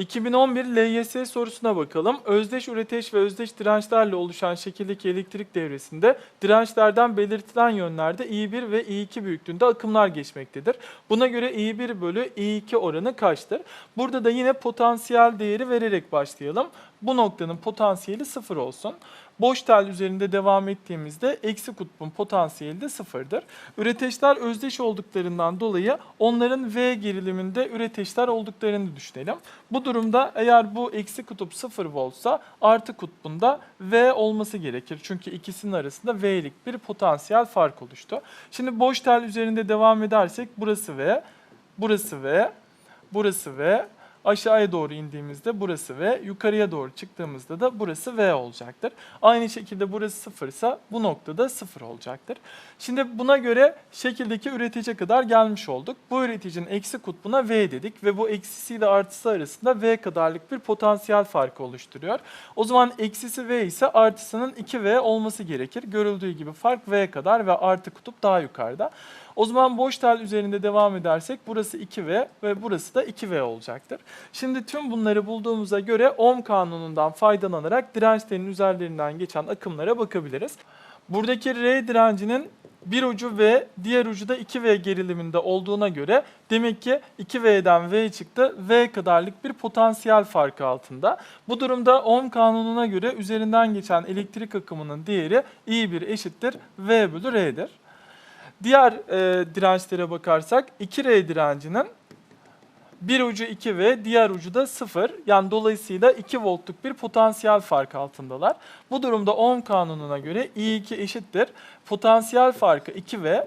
2011 LYS sorusuna bakalım. Özdeş üreteç ve özdeş dirençlerle oluşan şekildeki elektrik devresinde dirençlerden belirtilen yönlerde I1 ve I2 büyüklüğünde akımlar geçmektedir. Buna göre I1 bölü I2 oranı kaçtır? Burada da yine potansiyel değeri vererek başlayalım. Bu noktanın potansiyeli sıfır olsun. Boş tel üzerinde devam ettiğimizde eksi kutbun potansiyeli de sıfırdır. Üreteçler özdeş olduklarından dolayı onların V geriliminde üreteçler olduklarını düşünelim. Bu durumda eğer bu eksi kutup 0 voltsa artı kutbunda V olması gerekir. Çünkü ikisinin arasında V'lik bir potansiyel fark oluştu. Şimdi boş tel üzerinde devam edersek burası V, burası V, burası V. Aşağıya doğru indiğimizde burası V, yukarıya doğru çıktığımızda da burası V olacaktır. Aynı şekilde burası 0 ise bu noktada 0 olacaktır. Şimdi buna göre şekildeki üretici kadar gelmiş olduk. Bu üreticinin eksi kutbuna V dedik ve bu eksisiyle artısı arasında V kadarlık bir potansiyel farkı oluşturuyor. O zaman eksisi V ise artısının 2V olması gerekir. Görüldüğü gibi fark V kadar ve artı kutup daha yukarıda. O zaman boş tel üzerinde devam edersek burası 2V ve burası da 2V olacaktır. Şimdi tüm bunları bulduğumuza göre Ohm kanunundan faydalanarak dirençlerin üzerlerinden geçen akımlara bakabiliriz. Buradaki R direncinin bir ucu V, diğer ucu da 2V geriliminde olduğuna göre demek ki 2V'den V çıktı. V kadarlık bir potansiyel farkı altında. Bu durumda Ohm kanununa göre üzerinden geçen elektrik akımının değeri I1 eşittir V bölü R'dir. Diğer e, dirençlere bakarsak 2R direncinin bir ucu 2V, diğer ucu da 0. Yani dolayısıyla 2 voltluk bir potansiyel fark altındalar. Bu durumda Ohm kanununa göre I2 eşittir. Potansiyel farkı 2V.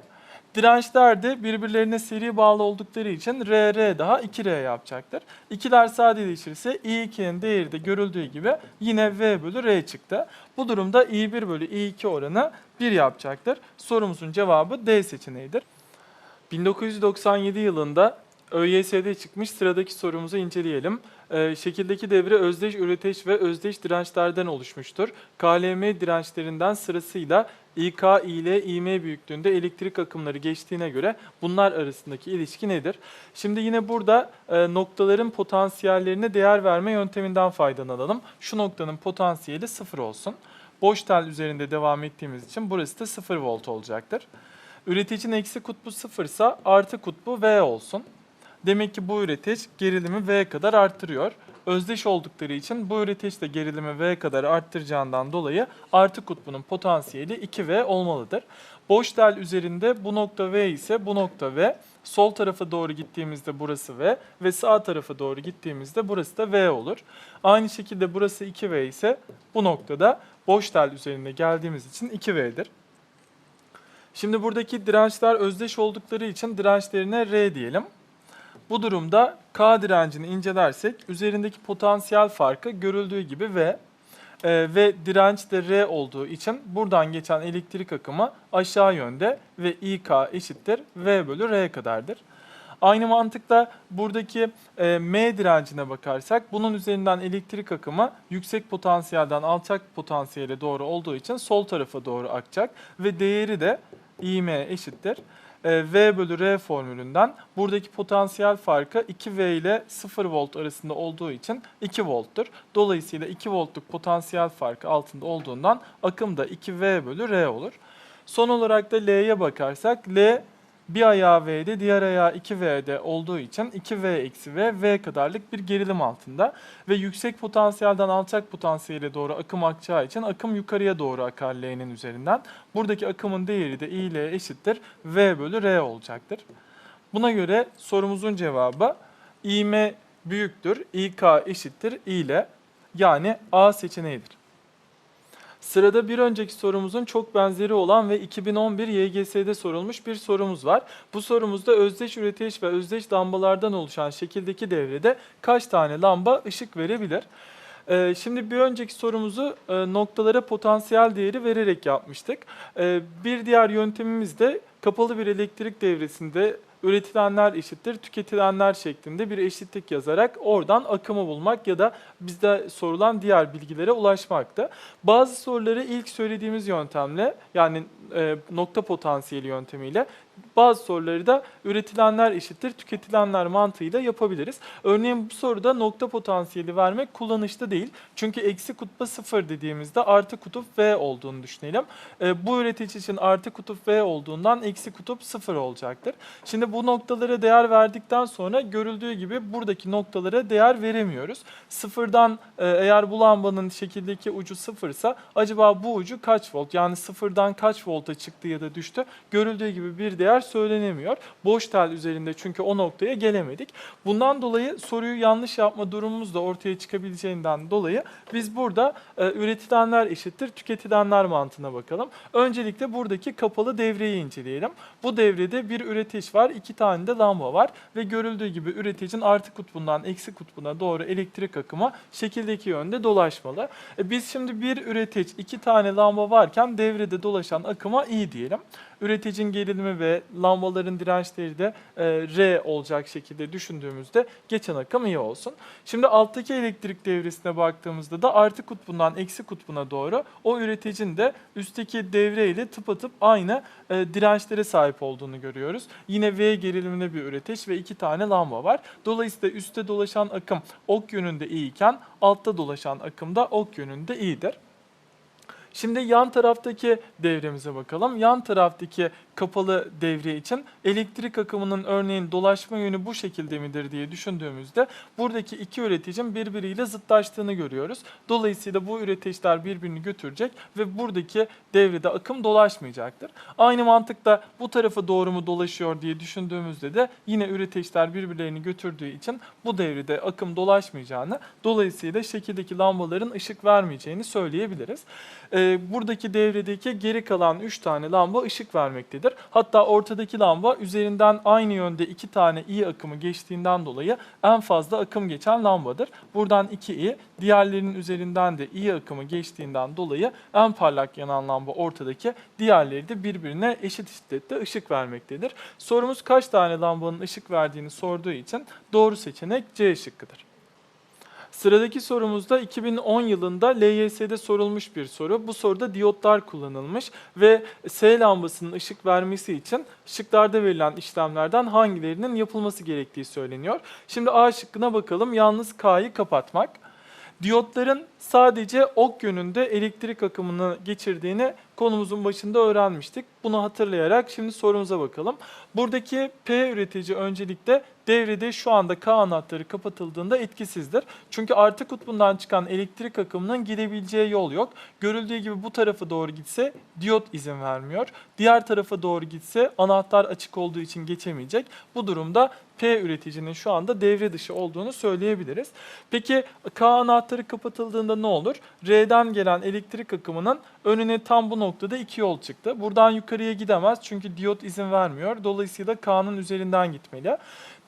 Dirençler de birbirlerine seri bağlı oldukları için RR daha 2R yapacaktır. İkiler sadeleşirse I2'nin değeri de görüldüğü gibi yine V bölü R çıktı. Bu durumda I1 bölü I2 oranı 1 yapacaktır. Sorumuzun cevabı D seçeneğidir. 1997 yılında ÖYS'de çıkmış sıradaki sorumuzu inceleyelim. Ee, şekildeki devre özdeş üreteç ve özdeş dirençlerden oluşmuştur. KLM dirençlerinden sırasıyla İK ile İM büyüklüğünde elektrik akımları geçtiğine göre bunlar arasındaki ilişki nedir? Şimdi yine burada e, noktaların potansiyellerine değer verme yönteminden faydalanalım. Şu noktanın potansiyeli 0 olsun. Boş tel üzerinde devam ettiğimiz için burası da 0 volt olacaktır. Üreticinin eksi kutbu 0 ise artı kutbu V olsun. Demek ki bu üretici gerilimi V kadar arttırıyor. Özdeş oldukları için bu üretici de gerilimi V kadar arttıracağından dolayı artı kutbunun potansiyeli 2V olmalıdır. Boş tel üzerinde bu nokta V ise bu nokta V. Sol tarafa doğru gittiğimizde burası V ve sağ tarafa doğru gittiğimizde burası da V olur. Aynı şekilde burası 2V ise bu noktada boş tel üzerinde geldiğimiz için 2V'dir. Şimdi buradaki dirençler özdeş oldukları için dirençlerine R diyelim. Bu durumda K direncini incelersek üzerindeki potansiyel farkı görüldüğü gibi V e, ve direnç de R olduğu için buradan geçen elektrik akımı aşağı yönde ve İK eşittir V bölü R kadardır. Aynı mantıkla buradaki e, M direncine bakarsak bunun üzerinden elektrik akımı yüksek potansiyelden alçak potansiyele doğru olduğu için sol tarafa doğru akacak ve değeri de İM eşittir. E, V bölü R formülünden buradaki potansiyel farkı 2V ile 0 volt arasında olduğu için 2 volttur. Dolayısıyla 2 voltluk potansiyel farkı altında olduğundan akım da 2V bölü R olur. Son olarak da L'ye bakarsak L bir ayağı V'de diğer ayağı 2V'de olduğu için 2V eksi V, V kadarlık bir gerilim altında. Ve yüksek potansiyelden alçak potansiyele doğru akım akacağı için akım yukarıya doğru akar L'nin üzerinden. Buradaki akımın değeri de I ile eşittir V bölü R olacaktır. Buna göre sorumuzun cevabı İM büyüktür, İK eşittir I ile yani A seçeneğidir. Sırada bir önceki sorumuzun çok benzeri olan ve 2011 YGS'de sorulmuş bir sorumuz var. Bu sorumuzda özdeş üretiş ve özdeş lambalardan oluşan şekildeki devrede kaç tane lamba ışık verebilir? Ee, şimdi bir önceki sorumuzu e, noktalara potansiyel değeri vererek yapmıştık. Ee, bir diğer yöntemimiz de kapalı bir elektrik devresinde üretilenler eşittir tüketilenler şeklinde bir eşitlik yazarak oradan akımı bulmak ya da bizde sorulan diğer bilgilere ulaşmaktı. Bazı soruları ilk söylediğimiz yöntemle yani e, nokta potansiyeli yöntemiyle bazı soruları da üretilenler eşittir tüketilenler mantığıyla yapabiliriz. Örneğin bu soruda nokta potansiyeli vermek kullanışlı değil. Çünkü eksi kutba sıfır dediğimizde artı kutup V olduğunu düşünelim. E, bu üretici için artı kutup V olduğundan eksi kutup sıfır olacaktır. Şimdi bu noktalara değer verdikten sonra görüldüğü gibi buradaki noktalara değer veremiyoruz. Sıfırdan e, eğer bu lambanın şekildeki ucu sıfırsa acaba bu ucu kaç volt yani sıfırdan kaç volta çıktı ya da düştü görüldüğü gibi bir değer söylenemiyor. Boş tel üzerinde çünkü o noktaya gelemedik. Bundan dolayı soruyu yanlış yapma durumumuz da ortaya çıkabileceğinden dolayı biz burada e, üretilenler eşittir tüketilenler mantığına bakalım. Öncelikle buradaki kapalı devreyi inceleyelim. Bu devrede bir üretiş var, iki tane de lamba var ve görüldüğü gibi üreticinin artı kutbundan eksi kutbuna doğru elektrik akımı şekildeki yönde dolaşmalı. E, biz şimdi bir üretici, iki tane lamba varken devrede dolaşan akıma i diyelim. Üreticinin gerilimi ve lambaların dirençleri de e, R olacak şekilde düşündüğümüzde geçen akım iyi olsun. Şimdi alttaki elektrik devresine baktığımızda da artı kutbundan eksi kutbuna doğru o üreticinin de üstteki devre ile tıpatıp aynı e, dirençlere sahip olduğunu görüyoruz. Yine V geriliminde bir üretiş ve iki tane lamba var. Dolayısıyla üstte dolaşan akım ok yönünde iyi iken altta dolaşan akım da ok yönünde iyidir. Şimdi yan taraftaki devremize bakalım. Yan taraftaki kapalı devre için elektrik akımının örneğin dolaşma yönü bu şekilde midir diye düşündüğümüzde buradaki iki üreticinin birbiriyle zıtlaştığını görüyoruz. Dolayısıyla bu üreticiler birbirini götürecek ve buradaki devrede akım dolaşmayacaktır. Aynı mantıkla bu tarafa doğru mu dolaşıyor diye düşündüğümüzde de yine üreticiler birbirlerini götürdüğü için bu devrede akım dolaşmayacağını, dolayısıyla şekildeki lambaların ışık vermeyeceğini söyleyebiliriz. Ee, buradaki devredeki geri kalan 3 tane lamba ışık vermektedir. Hatta ortadaki lamba üzerinden aynı yönde 2 tane i akımı geçtiğinden dolayı en fazla akım geçen lambadır. Buradan 2 i, diğerlerinin üzerinden de i akımı geçtiğinden dolayı en parlak yanan lamba ortadaki, diğerleri de birbirine eşit şiddette ışık vermektedir. Sorumuz kaç tane lambanın ışık verdiğini sorduğu için doğru seçenek C şıkkıdır. Sıradaki sorumuzda 2010 yılında LYS'de sorulmuş bir soru. Bu soruda diyotlar kullanılmış ve S lambasının ışık vermesi için şıklarda verilen işlemlerden hangilerinin yapılması gerektiği söyleniyor. Şimdi A şıkkına bakalım. Yalnız K'yı kapatmak. Diyotların sadece ok yönünde elektrik akımını geçirdiğini konumuzun başında öğrenmiştik. Bunu hatırlayarak şimdi sorumuza bakalım. Buradaki P üretici öncelikle devrede şu anda K anahtarı kapatıldığında etkisizdir. Çünkü artı kutbundan çıkan elektrik akımının gidebileceği yol yok. Görüldüğü gibi bu tarafa doğru gitse diyot izin vermiyor. Diğer tarafa doğru gitse anahtar açık olduğu için geçemeyecek. Bu durumda P üreticinin şu anda devre dışı olduğunu söyleyebiliriz. Peki K anahtarı kapatıldığında ne olur? R'den gelen elektrik akımının önüne tam bu noktada iki yol çıktı. Buradan yukarıya gidemez çünkü diyot izin vermiyor. Dolayısıyla K'nın üzerinden gitmeli.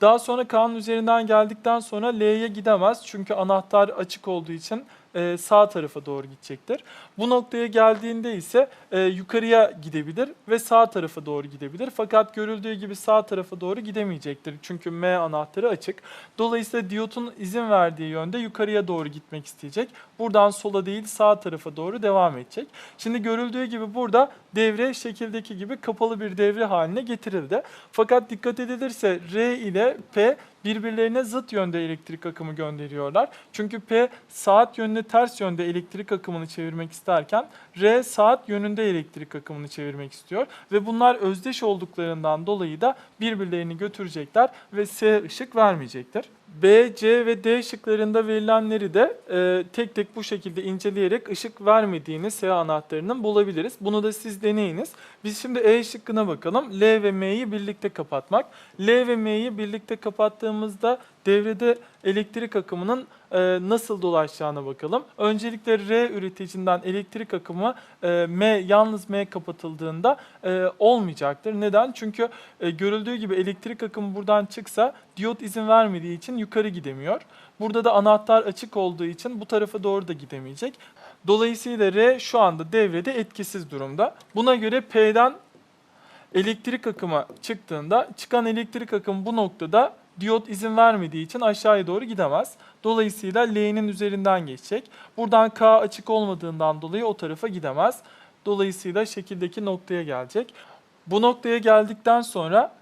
Daha sonra K'nın üzerinden geldikten sonra L'ye gidemez çünkü anahtar açık olduğu için e, sağ tarafa doğru gidecektir. Bu noktaya geldiğinde ise e, yukarıya gidebilir ve sağ tarafa doğru gidebilir. Fakat görüldüğü gibi sağ tarafa doğru gidemeyecektir. Çünkü M anahtarı açık. Dolayısıyla diyotun izin verdiği yönde yukarıya doğru gitmek isteyecek. Buradan sola değil sağ tarafa doğru devam edecek. Şimdi görüldüğü gibi burada devre şekildeki gibi kapalı bir devre haline getirildi. Fakat dikkat edilirse R ile P birbirlerine zıt yönde elektrik akımı gönderiyorlar. Çünkü P saat yönüne ters yönde elektrik akımını çevirmek isterken R saat yönünde elektrik akımını çevirmek istiyor ve bunlar özdeş olduklarından dolayı da birbirlerini götürecekler ve S ışık vermeyecektir. B, C ve D şıklarında verilenleri de e, tek tek bu şekilde inceleyerek ışık vermediğini S anahtarının bulabiliriz. Bunu da siz deneyiniz. Biz şimdi E şıkkına bakalım. L ve M'yi birlikte kapatmak. L ve M'yi birlikte kapattığımızda devrede elektrik akımının e, nasıl dolaşacağına bakalım. Öncelikle R üreticisinden elektrik akımı e, M yalnız M kapatıldığında e, olmayacaktır. Neden? Çünkü e, görüldüğü gibi elektrik akımı buradan çıksa diyot izin vermediği için yukarı gidemiyor. Burada da anahtar açık olduğu için bu tarafa doğru da gidemeyecek. Dolayısıyla R şu anda devrede etkisiz durumda. Buna göre P'den elektrik akımı çıktığında çıkan elektrik akımı bu noktada diyot izin vermediği için aşağıya doğru gidemez. Dolayısıyla L'nin üzerinden geçecek. Buradan K açık olmadığından dolayı o tarafa gidemez. Dolayısıyla şekildeki noktaya gelecek. Bu noktaya geldikten sonra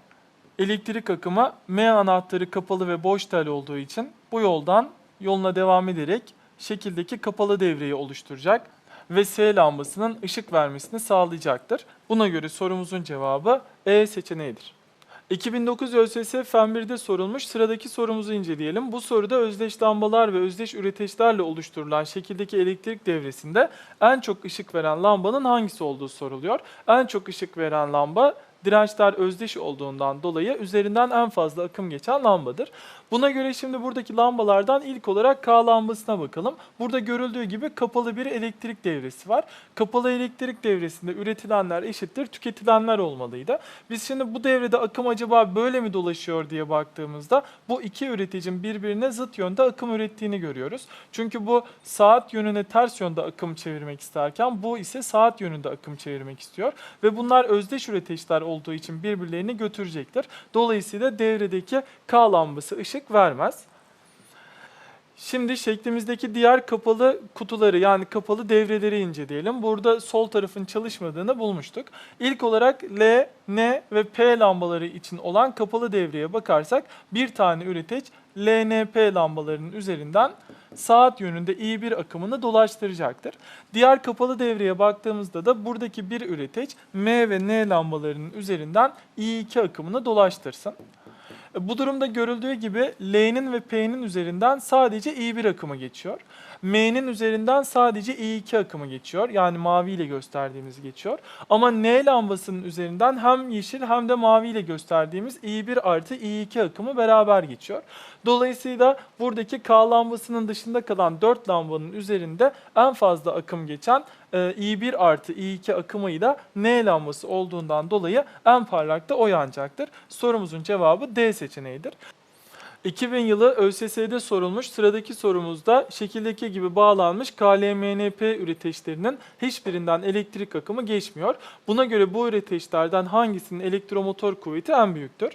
elektrik akımı M anahtarı kapalı ve boş tel olduğu için bu yoldan yoluna devam ederek şekildeki kapalı devreyi oluşturacak ve S lambasının ışık vermesini sağlayacaktır. Buna göre sorumuzun cevabı E seçeneğidir. 2009 ÖSS Fen 1'de sorulmuş. Sıradaki sorumuzu inceleyelim. Bu soruda özdeş lambalar ve özdeş üreteçlerle oluşturulan şekildeki elektrik devresinde en çok ışık veren lambanın hangisi olduğu soruluyor. En çok ışık veren lamba dirençler özdeş olduğundan dolayı üzerinden en fazla akım geçen lambadır. Buna göre şimdi buradaki lambalardan ilk olarak K lambasına bakalım. Burada görüldüğü gibi kapalı bir elektrik devresi var. Kapalı elektrik devresinde üretilenler eşittir tüketilenler olmalıydı. Biz şimdi bu devrede akım acaba böyle mi dolaşıyor diye baktığımızda bu iki üreticinin birbirine zıt yönde akım ürettiğini görüyoruz. Çünkü bu saat yönüne ters yönde akım çevirmek isterken bu ise saat yönünde akım çevirmek istiyor. Ve bunlar özdeş üreteçler olduğu için birbirlerini götürecektir. Dolayısıyla devredeki K lambası ışık vermez. Şimdi şeklimizdeki diğer kapalı kutuları yani kapalı devreleri inceleyelim. Burada sol tarafın çalışmadığını bulmuştuk. İlk olarak L, N ve P lambaları için olan kapalı devreye bakarsak bir tane üreteç LNP lambalarının üzerinden saat yönünde I1 akımını dolaştıracaktır. Diğer kapalı devreye baktığımızda da buradaki bir üreteç M ve N lambalarının üzerinden I2 akımını dolaştırsın. Bu durumda görüldüğü gibi L'nin ve P'nin üzerinden sadece I1 akımı geçiyor. M'nin üzerinden sadece I2 akımı geçiyor. Yani mavi ile gösterdiğimiz geçiyor. Ama N lambasının üzerinden hem yeşil hem de mavi ile gösterdiğimiz I1 artı I2 akımı beraber geçiyor. Dolayısıyla buradaki K lambasının dışında kalan 4 lambanın üzerinde en fazla akım geçen I1 artı I2 akımıyla N lambası olduğundan dolayı en parlak da o yanacaktır. Sorumuzun cevabı D seçeneğidir. 2000 yılı ÖSS'de sorulmuş. Sıradaki sorumuzda şekildeki gibi bağlanmış KLMNP üreteçlerinin hiçbirinden elektrik akımı geçmiyor. Buna göre bu üreteçlerden hangisinin elektromotor kuvveti en büyüktür?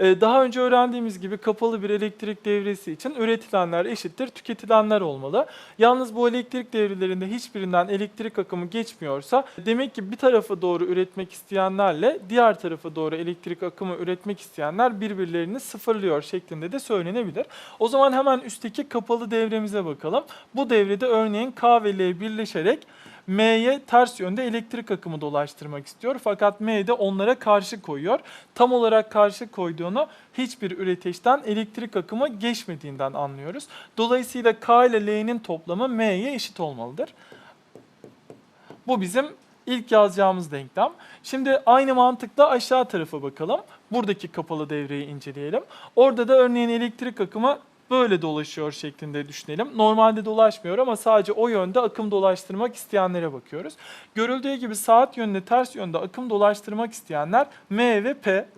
Ee, Daha önce öğrendiğimiz gibi kapalı bir elektrik devresi için üretilenler eşittir tüketilenler olmalı. Yalnız bu elektrik devrelerinde hiçbirinden elektrik akımı geçmiyorsa demek ki bir tarafa doğru üretmek isteyenlerle diğer tarafa doğru elektrik akımı üretmek isteyenler birbirlerini sıfırlıyor şeklinde de söylenebilir. O zaman hemen üstteki kapalı devremize bakalım. Bu devrede örneğin K ve L birleşerek M'ye ters yönde elektrik akımı dolaştırmak istiyor. Fakat M de onlara karşı koyuyor. Tam olarak karşı koyduğunu hiçbir üreteçten elektrik akımı geçmediğinden anlıyoruz. Dolayısıyla K ile L'nin toplamı M'ye eşit olmalıdır. Bu bizim ilk yazacağımız denklem. Şimdi aynı mantıkla aşağı tarafa bakalım. Buradaki kapalı devreyi inceleyelim. Orada da örneğin elektrik akımı böyle dolaşıyor şeklinde düşünelim. Normalde dolaşmıyor ama sadece o yönde akım dolaştırmak isteyenlere bakıyoruz. Görüldüğü gibi saat yönünde ters yönde akım dolaştırmak isteyenler M ve P.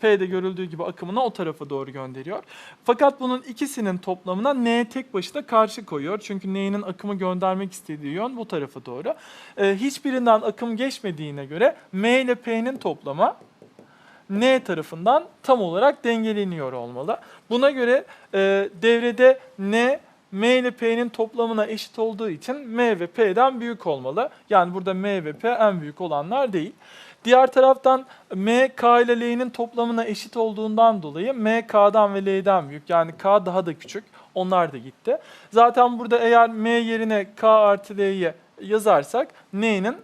P de görüldüğü gibi akımını o tarafa doğru gönderiyor. Fakat bunun ikisinin toplamına N tek başına karşı koyuyor. Çünkü N'nin akımı göndermek istediği yön bu tarafa doğru. Ee, hiçbirinden akım geçmediğine göre M ile P'nin toplamı N tarafından tam olarak dengeleniyor olmalı. Buna göre e, devrede N M ile P'nin toplamına eşit olduğu için M ve P'den büyük olmalı. Yani burada M ve P en büyük olanlar değil. Diğer taraftan M, K ile L'nin toplamına eşit olduğundan dolayı M, K'dan ve L'den büyük. Yani K daha da küçük. Onlar da gitti. Zaten burada eğer M yerine K artı L'yi yazarsak N'nin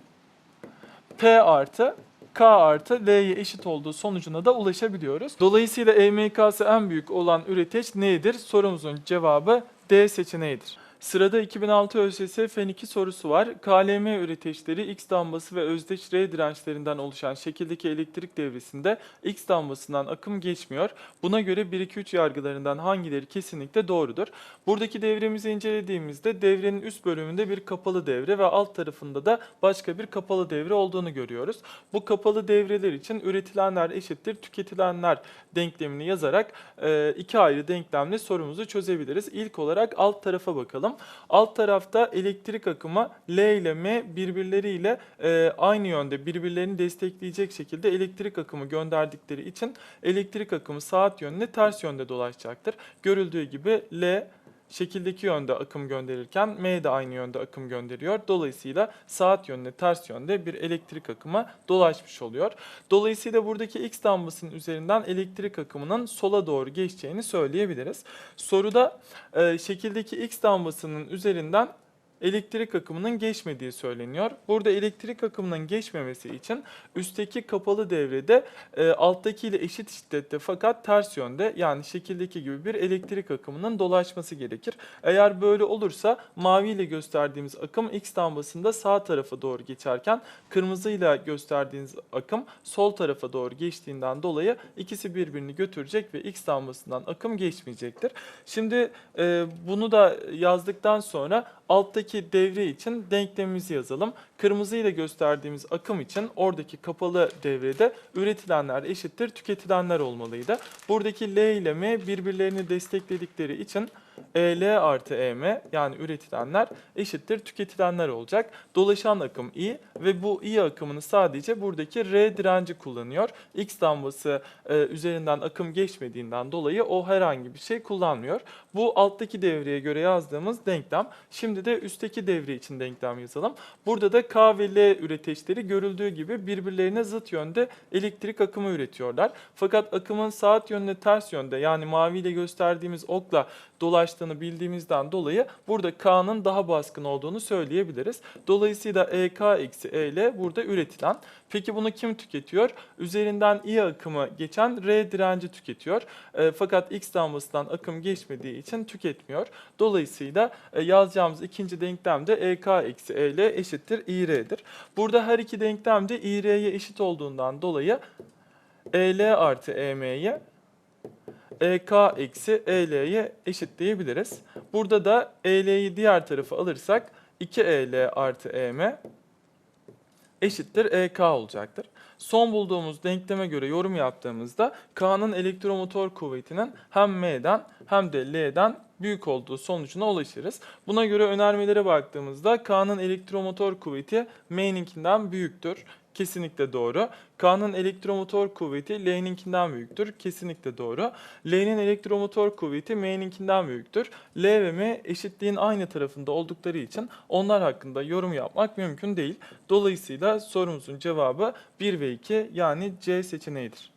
P artı K artı L'ye eşit olduğu sonucuna da ulaşabiliyoruz. Dolayısıyla EMK'sı en büyük olan üreteç nedir? Sorumuzun cevabı D seçeneğidir. Sırada 2006 ÖSS Fen 2 sorusu var. KLM üreteçleri X lambası ve özdeş R dirençlerinden oluşan şekildeki elektrik devresinde X lambasından akım geçmiyor. Buna göre 1-2-3 yargılarından hangileri kesinlikle doğrudur? Buradaki devremizi incelediğimizde devrenin üst bölümünde bir kapalı devre ve alt tarafında da başka bir kapalı devre olduğunu görüyoruz. Bu kapalı devreler için üretilenler eşittir tüketilenler denklemini yazarak iki ayrı denklemle sorumuzu çözebiliriz. İlk olarak alt tarafa bakalım. Alt tarafta elektrik akımı L ile M birbirleriyle e, aynı yönde birbirlerini destekleyecek şekilde elektrik akımı gönderdikleri için elektrik akımı saat yönüne ters yönde dolaşacaktır. Görüldüğü gibi L şekildeki yönde akım gönderirken M de aynı yönde akım gönderiyor. Dolayısıyla saat yönüne ters yönde bir elektrik akımı dolaşmış oluyor. Dolayısıyla buradaki X lambasının üzerinden elektrik akımının sola doğru geçeceğini söyleyebiliriz. Soruda e, şekildeki X lambasının üzerinden elektrik akımının geçmediği söyleniyor. Burada elektrik akımının geçmemesi için üstteki kapalı devrede e, alttaki ile eşit şiddette fakat ters yönde yani şekildeki gibi bir elektrik akımının dolaşması gerekir. Eğer böyle olursa mavi ile gösterdiğimiz akım X lambasında sağ tarafa doğru geçerken kırmızıyla gösterdiğiniz akım sol tarafa doğru geçtiğinden dolayı ikisi birbirini götürecek ve X lambasından akım geçmeyecektir. Şimdi e, bunu da yazdıktan sonra alttaki devre için denklemimizi yazalım. Kırmızı ile gösterdiğimiz akım için oradaki kapalı devrede üretilenler eşittir tüketilenler olmalıydı. Buradaki L ile M birbirlerini destekledikleri için EL artı EM yani üretilenler eşittir tüketilenler olacak. Dolaşan akım I ve bu I akımını sadece buradaki R direnci kullanıyor. X lambası e, üzerinden akım geçmediğinden dolayı o herhangi bir şey kullanmıyor. Bu alttaki devreye göre yazdığımız denklem. Şimdi de üstteki devre için denklem yazalım. Burada da K ve L üreteçleri görüldüğü gibi birbirlerine zıt yönde elektrik akımı üretiyorlar. Fakat akımın saat yönüne ters yönde yani maviyle gösterdiğimiz okla dolaştığını bildiğimizden dolayı burada K'nın daha baskın olduğunu söyleyebiliriz. Dolayısıyla EK eksi EL burada üretilen. Peki bunu kim tüketiyor? Üzerinden I akımı geçen R direnci tüketiyor. E, fakat X lambasından akım geçmediği için tüketmiyor. Dolayısıyla e, yazacağımız ikinci denklem de EK eksi EL eşittir IR'dir. Burada her iki denklem de IR'ye eşit olduğundan dolayı EL artı EM'ye EK eksi EL'ye eşitleyebiliriz. Burada da EL'yi diğer tarafa alırsak 2EL artı EM eşittir EK olacaktır. Son bulduğumuz denkleme göre yorum yaptığımızda K'nın elektromotor kuvvetinin hem M'den hem de L'den büyük olduğu sonucuna ulaşırız. Buna göre önermelere baktığımızda K'nın elektromotor kuvveti M'ninkinden büyüktür. Kesinlikle doğru. K'nın elektromotor kuvveti L'ninkinden büyüktür. Kesinlikle doğru. L'nin elektromotor kuvveti M'ninkinden büyüktür. L ve M eşitliğin aynı tarafında oldukları için onlar hakkında yorum yapmak mümkün değil. Dolayısıyla sorumuzun cevabı 1 ve 2 yani C seçeneğidir.